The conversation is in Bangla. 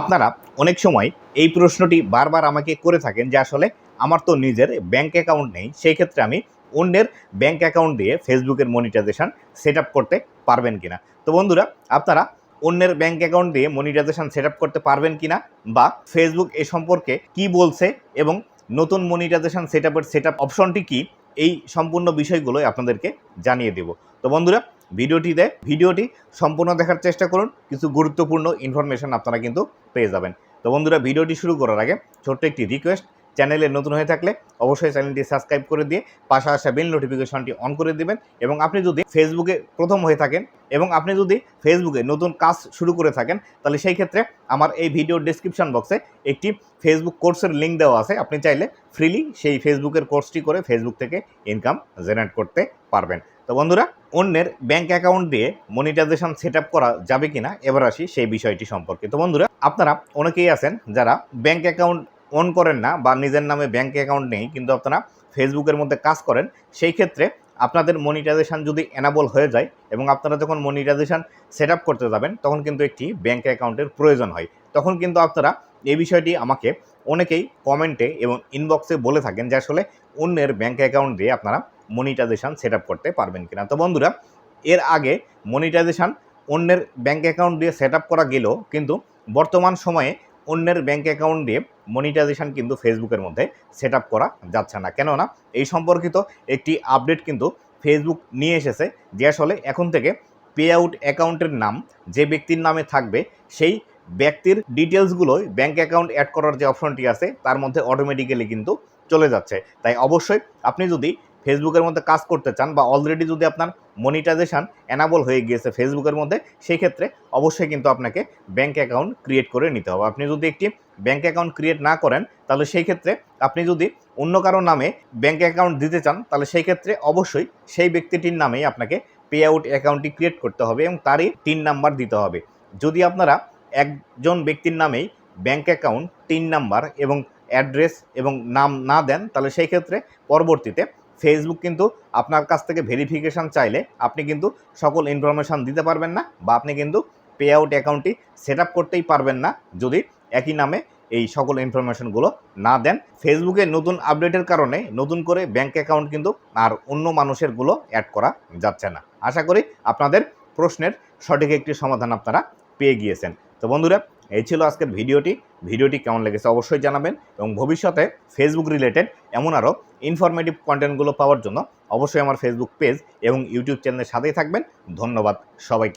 আপনারা অনেক সময় এই প্রশ্নটি বারবার আমাকে করে থাকেন যে আসলে আমার তো নিজের ব্যাংক অ্যাকাউন্ট নেই, সেই ক্ষেত্রে আমি অন্যের ব্যাংক অ্যাকাউন্ট দিয়ে ফেসবুকের মনিটাইজেশন সেট করতে পারবেন কিনা। তো বন্ধুরা, আপনারা অন্যের ব্যাংক অ্যাকাউন্ট দিয়ে মনিটাইজেশন সেট করতে পারবেন কিনা বা ফেসবুক এ সম্পর্কে কি বলছে এবং নতুন মনিটাইজেশন সেট আপের সেট অপশনটি কী, এই সম্পূর্ণ বিষয়গুলোই আপনাদেরকে জানিয়ে দেব। তো বন্ধুরা ভিডিওটিতে ভিডিওটি সম্পূর্ণ দেখার চেষ্টা করুন। কিছু গুরুত্বপূর্ণ ইনফরমেশন আপনারা কিন্তু পেয়ে যাবেন। তো বন্ধুরা, ভিডিওটি শুরু করার আগে ছোট্ট একটি রিকোয়েস্ট চ্যানেলে নতুন হয়ে থাকলে অবশ্যই চ্যানেলটি সাবস্ক্রাইব করে দিয়ে পাশে আসা বেল নোটিফিকেশনটি অন করে দিবেন এবং আপনি যদি ফেসবুকে প্রথম হয়ে থাকেন এবং আপনি যদি ফেসবুকে নতুন কাজ শুরু করে থাকেন, তাহলে সেই ক্ষেত্রে আমার এই ভিডিও ডিসক্রিপশন বক্সে একটি ফেসবুক কোর্সের লিঙ্ক দেওয়া আছে। আপনি চাইলে ফ্রিলি সেই ফেসবুকের কোর্সটি করে ফেসবুক থেকে ইনকাম জেনারেট করতে পারবেন। তো বন্ধুরা, অন্যের ব্যাংক অ্যাকাউন্ট দিয়ে মনিটাইজেশন সেট করা যাবে কিনা? এবার আসি সেই বিষয়টি সম্পর্কে। তো বন্ধুরা, আপনারা অনেকেই আছেন যারা ব্যাংক অ্যাকাউন্ট অন করেন না বা নিজের নামে ব্যাংক অ্যাকাউন্ট নেই, কিন্তু আপনারা ফেসবুকের মধ্যে কাজ করেন, সেই ক্ষেত্রে আপনাদের মনিটাইজেশন যদি এনাবল হয়ে যায় এবং আপনারা যখন মনিটাইজেশন সেট করতে যাবেন, তখন কিন্তু একটি ব্যাংক অ্যাকাউন্টের প্রয়োজন হয়। তখন কিন্তু আপনারা এই বিষয়টি আমাকে অনেকেই কমেন্টে এবং ইনবক্সে বলে থাকেন যে আসলে অন্যের ব্যাংক অ্যাকাউন্ট দিয়ে আপনারা মনিটাইজেশন সেট করতে পারবেন কিনা। তো বন্ধুরা, এর আগে মনিটাইজেশান অন্যের ব্যাঙ্ক অ্যাকাউন্ট দিয়ে সেট করা গেলেও কিন্তু বর্তমান সময়ে অন্যের ব্যাঙ্ক অ্যাকাউন্ট দিয়ে মনিটাইজেশন কিন্তু ফেসবুকের মধ্যে সেট করা যাচ্ছে না। কেননা, এই সম্পর্কিত একটি আপডেট কিন্তু ফেসবুক নিয়ে এসেছে, যে আসলে এখন থেকে পে আউট অ্যাকাউন্টের নাম যে ব্যক্তির নামে থাকবে, সেই ব্যক্তির ডিটেলসগুলোই ব্যাঙ্ক অ্যাকাউন্ট অ্যাড করার যে অপশনটি আছে, তার মধ্যে অটোমেটিক্যালি কিন্তু চলে যাচ্ছে। তাই অবশ্যই আপনি যদি ফেসবুকের মধ্যে কাজ করতে চান বা অলরেডি যদি আপনার মনিটাইজেশন অ্যানাবল হয়ে গিয়েছে ফেসবুকের মধ্যে সেই ক্ষেত্রে অবশ্যই কিন্তু আপনাকে ব্যাঙ্ক অ্যাকাউন্ট ক্রিয়েট করে নিতে হবে। আপনি যদি একটি ব্যাঙ্ক অ্যাকাউন্ট ক্রিয়েট না করেন, তাহলে সেই ক্ষেত্রে আপনি যদি অন্য কারও নামে ব্যাঙ্ক অ্যাকাউন্ট দিতে চান, তাহলে সেই ক্ষেত্রে অবশ্যই সেই ব্যক্তিটির নামেই আপনাকে পে আউট অ্যাকাউন্টটি ক্রিয়েট করতে হবে এবং তারই তিন নাম্বার দিতে হবে। যদি আপনারা একজন ব্যক্তির নামেই ব্যাঙ্ক অ্যাকাউন্ট তিন নাম্বার এবং অ্যাড্রেস এবং নাম না দেন, তাহলে সেই ক্ষেত্রে পরবর্তীতে ফেসবুক কিন্তু আপনার কাছ থেকে ভেরিফিকেশান চাইলে আপনি কিন্তু সকল ইনফরমেশান দিতে পারবেন না বা আপনি কিন্তু পে আউট অ্যাকাউন্টটি সেট আপ করতেই পারবেন না যদি একই নামে এই সকল ইনফরমেশনগুলো না দেন। ফেসবুকে নতুন আপডেটের কারণে নতুন করে ব্যাঙ্ক অ্যাকাউন্ট কিন্তু আর অন্য মানুষেরগুলো অ্যাড করা যাচ্ছে না। আশা করি আপনাদের প্রশ্নের সঠিক একটি সমাধান আপনারা পেয়ে গিয়েছেন। তো বন্ধুরা এই ছিল আজকের ভিডিওটি। ভিডিওটি কেমন লেগেছে অবশ্যই জানাবেন এবং ভবিষ্যতে ফেসবুক রিলেটেড এমন আরও ইনফরমেটিভ কন্টেন্টগুলো পাওয়ার জন্য অবশ্যই আমার ফেসবুক পেজ এবং ইউটিউব চ্যানেলের সাথেই থাকবেন। ধন্যবাদ সবাইকে।